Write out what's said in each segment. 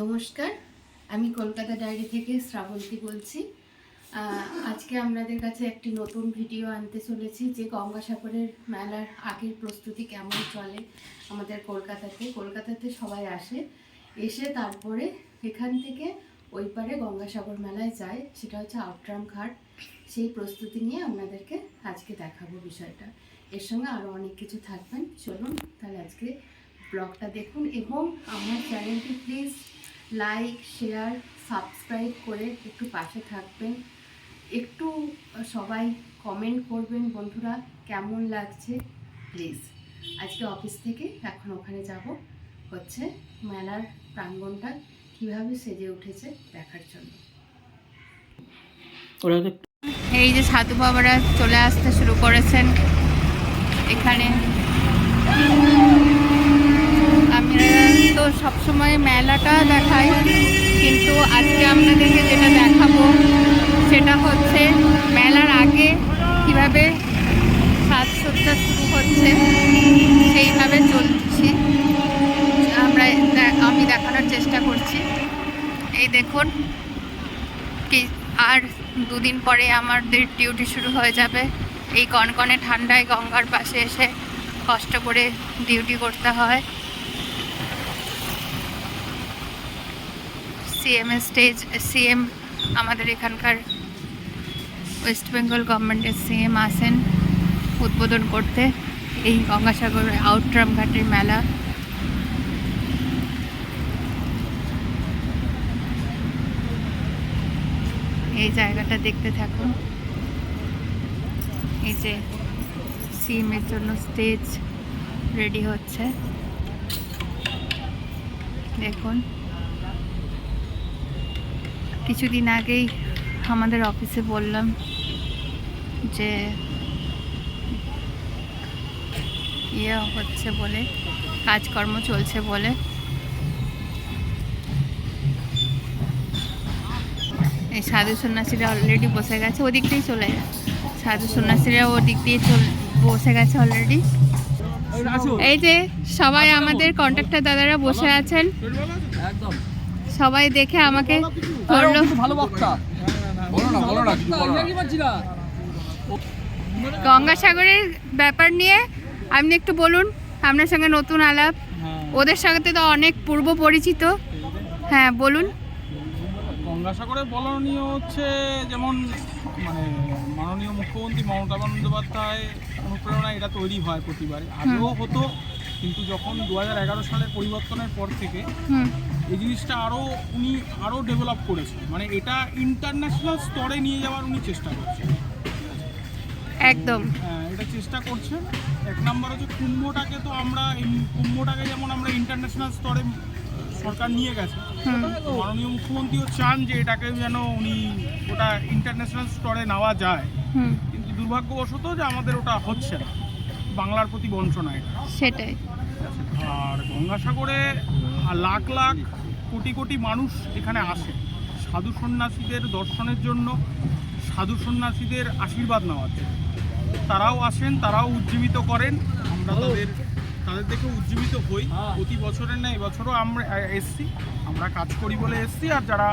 নমস্কার, আমি কলকাতা ডায়েরি থেকে শ্রাবন্তী বলছি। আজকে আপনাদের কাছে একটি নতুন ভিডিও আনতে চলেছি যে গঙ্গাসাগরের মেলার আগের প্রস্তুতি কেমন চলে আমাদের কলকাতাতে। কলকাতাতে সবাই আসে, এসে তারপরে এখান থেকে ওই পারে গঙ্গাসাগর মেলায় যায়, সেটা হচ্ছে আউটরাম ঘাট। সেই প্রস্তুতি নিয়ে আপনাদেরকে আজকে দেখাবো বিষয়টা। এর সঙ্গে আরও অনেক কিছু থাকবেন। চলুন তাহলে আজকে ব্লগটা দেখুন এবং আমার চ্যানেলটি প্লিজ লাইক শেয়ার সাবস্ক্রাইব করে একটু পাশে থাকবেন। একটু সবাই কমেন্ট করবেন বন্ধুরা কেমন লাগছে? প্লিজ আজকে অফিস থেকে এখন ওখানে যাব। হচ্ছে মেলার প্রাঙ্গণটা কীভাবে সেজে উঠেছে দেখার জন্য। এই যে সাধু বাবারা চলে আসতে শুরু করেছেন। এখানে তো সবসময় মেলাটা দেখাই, কিন্তু আজকে আপনাদেরকে যেটা দেখাবো, সেটা হচ্ছে মেলার আগে কীভাবে সাজসজ্জা শুরু হচ্ছে, সেইভাবে চলছি। আমরা আমি দেখানোর চেষ্টা করছি। এই দেখুন, কি, আর দুদিন পরে আমাদের ডিউটি শুরু হয়ে যাবে। এই কনকনে ঠান্ডায় গঙ্গার পাশে এসে কষ্ট করে ডিউটি করতে হয়। সিএম স্টেজ সিএম আমাদের এখানকার ওয়েস্ট বেঙ্গল গভর্নমেন্টের সিএম আসেন উদ্বোধন করতে। এই গঙ্গাসাগর আউটরাম ঘাটের মেলা। এই জায়গাটা দেখতে থাকুন। এই যে সিএমের জন্য স্টেজ রেডি হচ্ছে। দেখুন। কিছুদিন আগেই আমাদের অফিসে বললাম যে ইয়ে হচ্ছে বলে, কাজকর্ম চলছে বলে। এই সাধু সন্ন্যাসীরা অলরেডি বসে গেছে ওদিক দিয়েই চলে যায়। সাধু সন্ন্যাসীরা ওদিক দিয়ে চল, বসে গেছে অলরেডি এই যে সবাই আমাদের কন্ট্রাক্টর দাদারা বসে আছেন। সবাই দেখে আমাকে ভালো বক্তা। বলো না বলো না কিছু বলো না। কি পাচ্ছি না গঙ্গাসাগরের ব্যাপার নিয়ে আপনি একটু বলুন আপনার সঙ্গে নতুন আলাপ। ওদের সাথে তো অনেক পূর্ব পরিচিত। হ্যাঁ বলুন। গঙ্গাসাগরের বলনীয় হচ্ছে যেমন মানে মাননীয় মুখ্যমন্ত্রী মমতা বন্দ্যোপাধ্যায় অনুপ্রেরণা এটা তৈরি হয় প্রতিবার। আগেও হতো কিন্তু যখন দু এগারো সালের পরিবর্তনের পর থেকে এই জিনিসটা আরও উনি আরও ডেভেলপ করেছেন। মানে এটা ইন্টারন্যাশনাল স্তরে নিয়ে যাওয়ার উনি চেষ্টা করছেন। একদম। হ্যাঁ, এটা চেষ্টা করছেন। এক নাম্বার হচ্ছে কুম্ভটাকে তো আমরা কুম্ভটাকে যেমন আমরা ইন্টারন্যাশনাল স্তরে সরকার নিয়ে গেছে মাননীয় মুখ্যমন্ত্রীও চান যে এটাকে যেন উনি ওটা ইন্টারন্যাশনাল স্তরে নেওয়া যায়। কিন্তু দুর্ভাগ্যবশত যে আমাদের ওটা হচ্ছে না। বাংলার প্রতি বঞ্চনা এটা। সেটাই। আর গঙ্গাসাগরে লাখ লাখ কোটি কোটি মানুষ এখানে আসে। সাধু সন্ন্যাসীদের দর্শনের জন্য সাধু সন্ন্যাসীদের আশীর্বাদ নেওয়ার জন্য। তারাও আসেন তারাও উজ্জীবিত করেন। আমরা তাদের তাদের দেখে উজ্জীবিত হই। প্রতি বছরের না এবছরও আমরা এসছি। আমরা কাজ করি বলে এসছি। আর যারা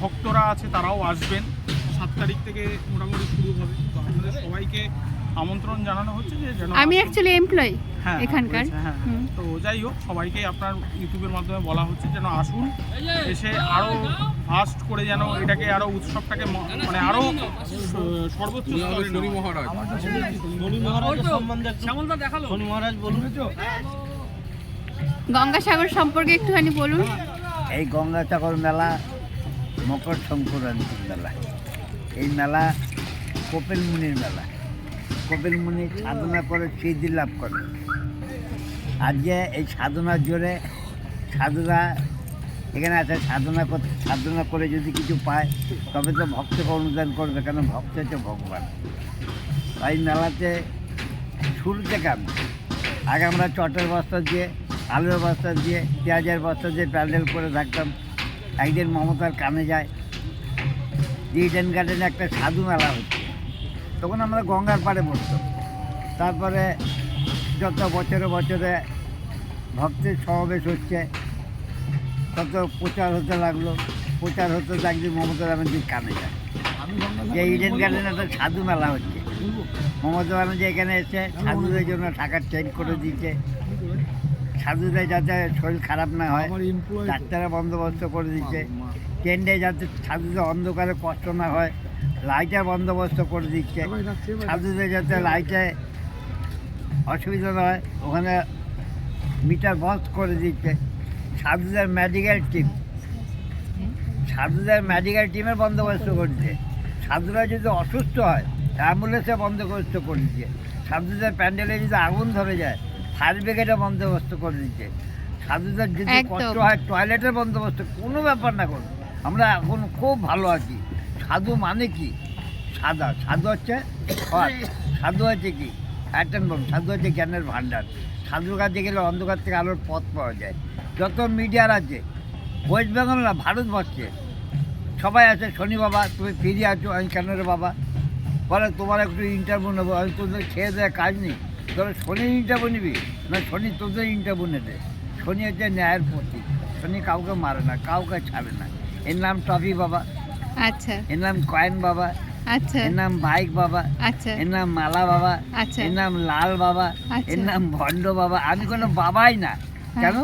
ভক্তরা আছে তারাও আসবেন। সাত তারিখ থেকে মোটামুটি শুরু হবে। তো আপনাদের সবাইকে আমন্ত্রণ জানানো হচ্ছে যে যেন আমি অ্যাকচুয়ালি এমপ্লয়ি হ্যাঁ এখানকার। হ্যাঁ হুম। তো যাই হোক সবাইকে আপনার ইউটিউবের মাধ্যমে বলা হচ্ছে যেন আসুন এসে আরও ফাস্ট করে যেন এটাকে আরও উৎসবটাকে ম- মানে আরও সর্বোচ্চ স্তরে নেওয়া হয়। শ্যামলদা দেখাল। শনি মহারাজ বলুন। গঙ্গাসাগর সম্পর্কে একটুখানি বলুন। এই গঙ্গা গঙ্গাসাগর মেলা মকর সংক্রান্তির মেলা। এই মেলা কপিল মুনির মেলা। কপিল মুনি সাধনা করে সিদ্ধি লাভ করে। আজকে এই সাধনার জোরে সাধুরা এখানে আছে, সাধনা সাধনা করে যদি কিছু পায়, তবে তো ভক্তকে অনুদান করবে, কেন ভক্ত হচ্ছে ভগবান। তাই মেলাতে শুরু থেকে আমি আগে আমরা চটের বস্তা দিয়ে, আলুর বস্তা দিয়ে, পেঁয়াজের বস্তা দিয়ে প্যান্ডেল করে থাকতাম একদিন মমতার কানে যায় ইডেন গার্ডেনে একটা সাধু মেলা হচ্ছে। তখন আমরা গঙ্গার পাড়ে বসতাম। তারপরে যত বছরে বছরে ভক্তের সমাবেশ হচ্ছে তত প্রচার হতে লাগল। প্রচার হতে লাগলে মমতা ব্যানার্জির কানে যায়। যে ইডেন গার্ডেনে একটা সাধু মেলা হচ্ছে। মমতা ব্যানার্জি এখানে এসে সাধুদের জন্য টাকা চেঞ্জ করে দিচ্ছে সাধুদের যাতে শরীর খারাপ না হয় ডাক্তারের বন্দোবস্ত করে দিচ্ছে ট্রেন্ডে যাতে সাধুদের অন্ধকারে কষ্ট না হয় লাইটের বন্দোবস্ত করে দিচ্ছে। সাধুদের যাতে লাইটে অসুবিধা না হয় ওখানে মিটার বন্ধ করে দিচ্ছে। সাধুদের মেডিকেল টিম সাধুদের মেডিকেল টিমের বন্দোবস্ত করছে সাধুরা যদি অসুস্থ হয় অ্যাম্বুলেন্সে বন্দোবস্ত করে দিচ্ছে। সাধুদের প্যান্ডেলে যদি আগুন ধরে যায় ফায়ার ব্রিগেডের বন্দোবস্ত করে দিচ্ছে। সাধুদের যদি কষ্ট হয় টয়লেটের বন্দোবস্ত কোনো ব্যাপার না করুন আমরা এখন খুব ভালো আছি। সাধু মানে কি? সাদা সাধু হচ্ছে। সাধু হচ্ছে কি? অ্যাটেন বলুন সাধু হচ্ছে জ্ঞানের ভাণ্ডার। সাধুর কাছে গেলে অন্ধকার থেকে আলোর পথ পাওয়া যায়। যত মিডিয়ার আছে, ওয়েস্ট বেঙ্গল না, ভারতবর্ষে, সবাই আছে, শনি বাবা, তুমি ফিরে আছো আমি কেন রে বাবা? বলে, তোমার একটু ইন্টারভিউ নেব, আমি তোদের খেয়ে দেয় কাজ নেই। তোরা শনির ইন্টারভিউ নিবি? না, শনি তোদের ইন্টারভিউ নেবে। শনি হচ্ছে ন্যায়ের প্রতীক। শনি কাউকে মারে না, কাউকে ছাড়ে না। এর নাম টফি বাবা। আচ্ছা। এর নাম কয়েন বাবা। আচ্ছা। এর নাম বাইক বাবা। আচ্ছা। এর নাম মালা বাবা। আচ্ছা। এর নাম লাল বাবা। আচ্ছা। এর নাম ভণ্ড বাবা। আমি কোনো বাবাই না। কেন?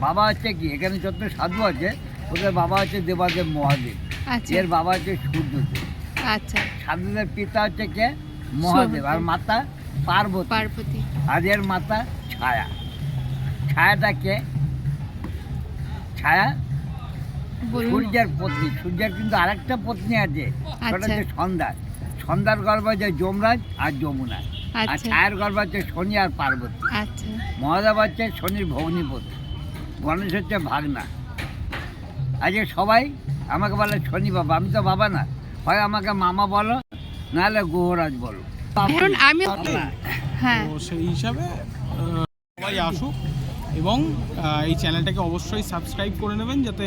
বাবা হচ্ছে কি? এখানে যত সাধু আছে ওদের বাবা হচ্ছে দেবাদেব মহাদেব। আচ্ছা। এর বাবা হচ্ছে সূর্যদেব। আচ্ছা। সাধুদের পিতা হচ্ছে কে? মহাদেব। আর মাতা পার্বতী। পার্বতী। আর এর মাতা ছায়া। ছায়াটা কে? ছায়া সূর্যের পত্নী সূর্যের কিন্তু আরেকটা পত্নী আছে। সেটা আচ্ছা। হচ্ছে সন্ধ্যা। সন্ধ্যার গর্ভ হচ্ছে যমরাজ আর যমুনা। আর আচ্ছা। ছায়ার গর্ভ হচ্ছে শনি আর পার্বতী। আচ্ছা। মহাদেব হচ্ছে শনির ভগ্নিপতি গণেশ হচ্ছে ভাগনা। আজকে সবাই আমাকে বলে শনি বাবা আমি তো বাবা না। হয় আমাকে মামা বলো নাহলে গোহরাজ বলো। আমি হ্যাঁ। সেই হিসাবে সবাই আসুক। এবং এই চ্যানেলটাকে অবশ্যই সাবস্ক্রাইব করে নেবেন যাতে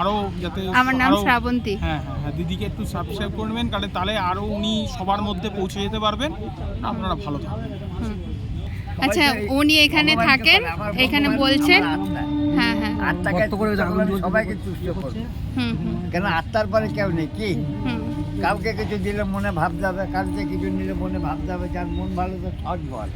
আরও যাতে আমার নাম শ্রাবন্তী। হ্যাঁ হ্যাঁ হ্যাঁ দিদিকে একটু সাবস্ক্রাইব করে নেবেন কারণ তাহলে আরও উনি সবার মধ্যে পৌঁছে যেতে পারবেন আপনারা ভালো থাকবেন। হুম। আচ্ছা উনি এখানে থাকেন এখানে বলছেন। হ্যাঁ হ্যাঁ। আত্মাকে সবাইকে তুষ্ট করবে। হুম হুম। কেন আত্মার পরে কেউ নেই? কি? হুম। কাউকে কিছু দিলে মনে ভাব যাবে কাউকে কিছু নিলে মনে ভাব যাবে যার মন ভালো তো সৎ বল।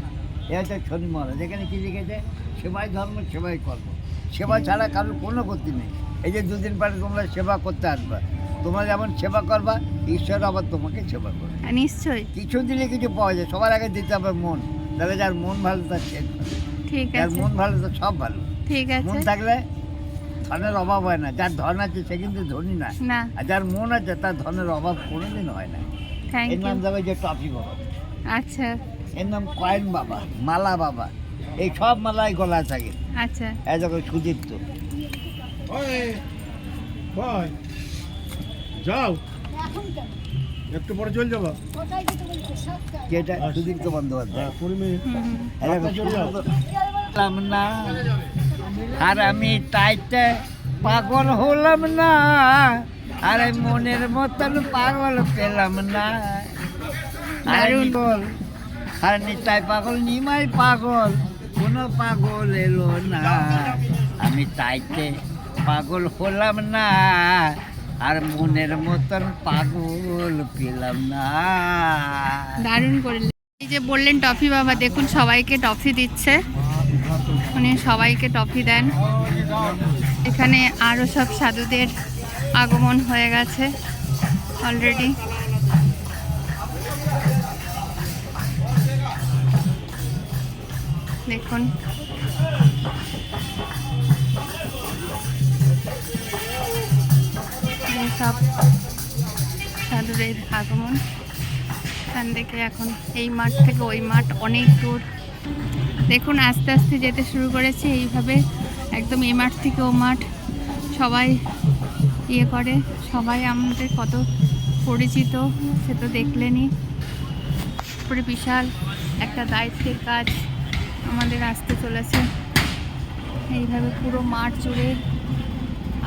এ হচ্ছে শনি মহারাজ। এখানে কি লিখেছে? সেবাই ধর্ম সেবাই কর্ম। সেবা ছাড়া কারোর কোনো গতি নেই। এই যে দুদিন পরে তোমরা সেবা করতে আসবে। তোমরা যেমন সেবা করবা ঈশ্বর আবার তোমাকে সেবা করবে। নিশ্চয়ই। কিছু দিলে কিছু পাওয়া যায়। সবার আগে দিতে হবে মন। তাহলে যার মন ভালো তার ঠিক যার আছে। মন ভালো তার সব ভালো। ঠিক আছে। মন থাকলে ধনের অভাব হয় না। যার ধন আছে সে কিন্তু ধনী না। না। আর যার মন আছে তার ধনের অভাব কোনোদিন হয় না। এর নাম যাবে যে টপি আচ্ছা। এর নাম কয়েন বাবা মালা বাবা। এই সব মালাই গলায় থাকে। আচ্ছা। এই দেখো সুদীপ্ত। যাও। একটু পরে চলে যাব। যেটা সুদীপ্ত বন্দ্যোপাধ্যায়। সুদীপ্ত। পেলাম না আর আমি তাইতে পাগল হলাম না আরে মনের মতন পাগল পেলাম না। আরে দারুণ। নিগল আর নিতাই পাগল, নিমাই পাগল। কোনো পাগল এলো না। আমি তাইতে পাগল হলাম না, আর মনের মতন পাগল পেলাম না। দারুণ করলেন এই যে বললেন টফি বাবা, দেখুন সবাইকে টফি দিচ্ছে। উনি সবাইকে টফি দেন। এখানে আরও সব সাধুদের আগমন হয়ে গেছে অলরেডি। দেখুন। সব সাধুদের আগমন। এখান থেকে এখন এই মাঠ থেকে ওই মাঠ অনেক দূর। দেখুন, আস্তে আস্তে যেতে শুরু করেছে। এইভাবে একদম এই মাঠ থেকে ও মাঠ সবাই ইয়ে করে। সবাই আমাদের কত পরিচিত, সে তো দেখলেনই। পুরো বিশাল একটা দায়িত্বের কাজ। আমাদের আসতে চলেছে। এইভাবে পুরো মাঠ জুড়ে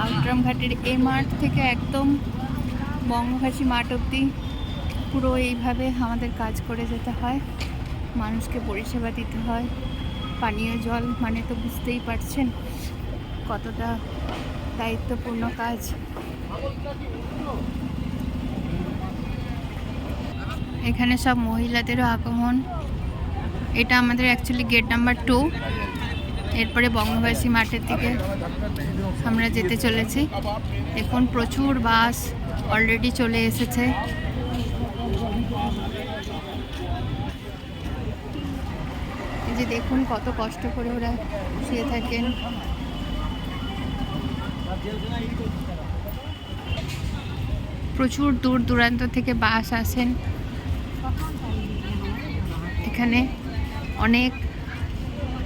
আউটগ্রাম ঘাটের এই মাঠ থেকে একদম বঙ্গভাষী মাঠ অবধি পুরো এইভাবে আমাদের কাজ করে যেতে হয়। মানুষকে পরিষেবা দিতে হয়। পানীয় জল মানে তো বুঝতেই পারছেন কতটা দায়িত্বপূর্ণ কাজ। এখানে সব মহিলাদেরও আগমন। এটা আমাদের অ্যাকচুয়ালি গেট নাম্বার টু এরপরে বঙ্গবাসী মাঠের দিকে আমরা যেতে চলেছি। দেখুন, প্রচুর বাস অলরেডি চলে এসেছে। যে দেখুন, কত কষ্ট করে ওরা শুয়ে থাকেন। প্রচুর দূর দূরান্ত থেকে বাস আসেন। এখানে অনেক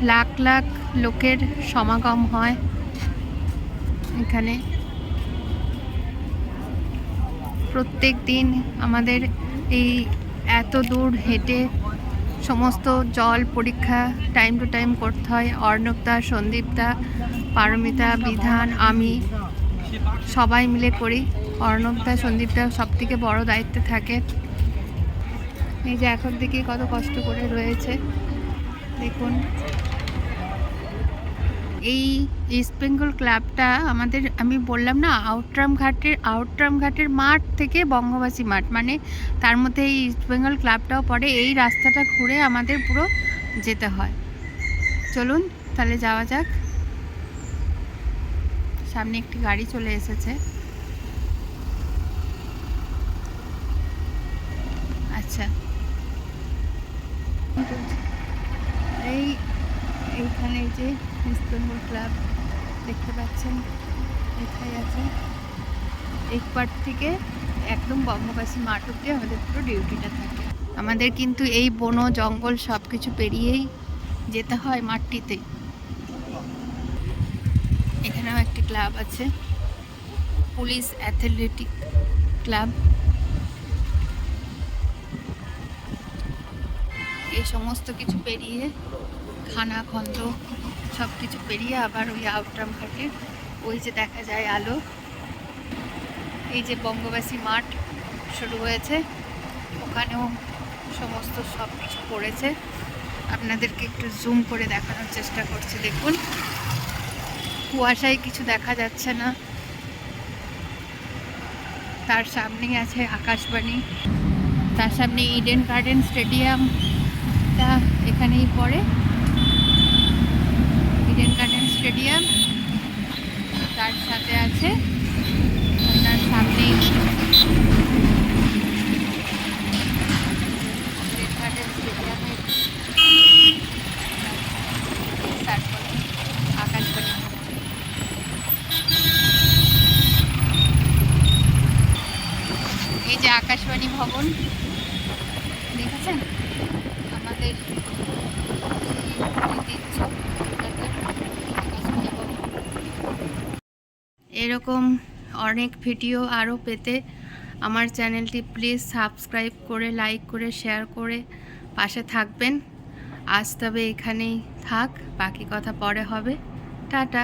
লাখ লাখ লোকের সমাগম হয় এখানে। প্রত্যেক দিন আমাদের এই এত দূর হেঁটে সমস্ত জল পরীক্ষা টাইম টু টাইম করতে হয়। অর্ণবদা, সন্দীপদা, পারমিতা, বিধান, আমি সবাই মিলে করি। অর্ণবদা, সন্দীপদা সব থেকে বড় দায়িত্বে থাকে। এই যে এখন থেকে কত কষ্ট করে রয়েছে। দেখুন। এই ইস্ট বেঙ্গল ক্লাবটা আমাদের, আমি বললাম না আউটরাম ঘাটের আউটরাম ঘাটের মাঠ থেকে বঙ্গবাসী মাঠ মানে তার মধ্যে এই ইস্ট বেঙ্গল ক্লাবটাও পড়ে, এই রাস্তাটা ঘুরে আমাদের পুরো যেতে হয়। চলুন, তাহলে যাওয়া যাক। সামনে একটি গাড়ি চলে এসেছে। আচ্ছা। এই, এইখানে যে বেঙ্গল ক্লাব দেখতে পাচ্ছেন, এখানে আছে। এই পার্ট থেকে একদম বঙ্গবাসী মাঠ অব্দি আমাদের পুরো ডিউটিটা থাকে। আমাদের কিন্তু এই বন, জঙ্গল সব কিছু পেরিয়েই যেতে হয় মাঠটিতে। এখানেও একটি ক্লাব আছে, পুলিশ অ্যাথলেটিক ক্লাব। এই সমস্ত কিছু পেরিয়ে খানা খন্দ সব কিছু পেরিয়ে আবার ওই আউটরাম ঘাটে, ওই যে দেখা যায় আলো। এই যে বঙ্গবাসী মাঠ শুরু হয়েছে, ওখানেও সমস্ত সব কিছু পড়েছে। আপনাদেরকে একটু জুম করে দেখানোর চেষ্টা করছি, দেখুন। কুয়াশায় কিছু দেখা যাচ্ছে না। তার সামনেই আছে আকাশবাণী। তার সামনে ইডেন গার্ডেন স্টেডিয়ামটা এখানেই পড়ে। ইডেন গার্ডেন স্টেডিয়াম তার সাথে আছে তার সামনেই তারপরে আকাশবাণী এই যে আকাশবাণী ভবন, দেখেছেন? আমাদের ঐতিহ্য আকাশবাণী ভবন। এরকম অনেক ভিডিও আরও পেতে আমার চ্যানেলটি প্লিজ সাবস্ক্রাইব করে, লাইক করে, শেয়ার করে পাশে থাকবেন। আজ তবে এখানেই থাক, বাকি কথা পরে হবে। টাটা।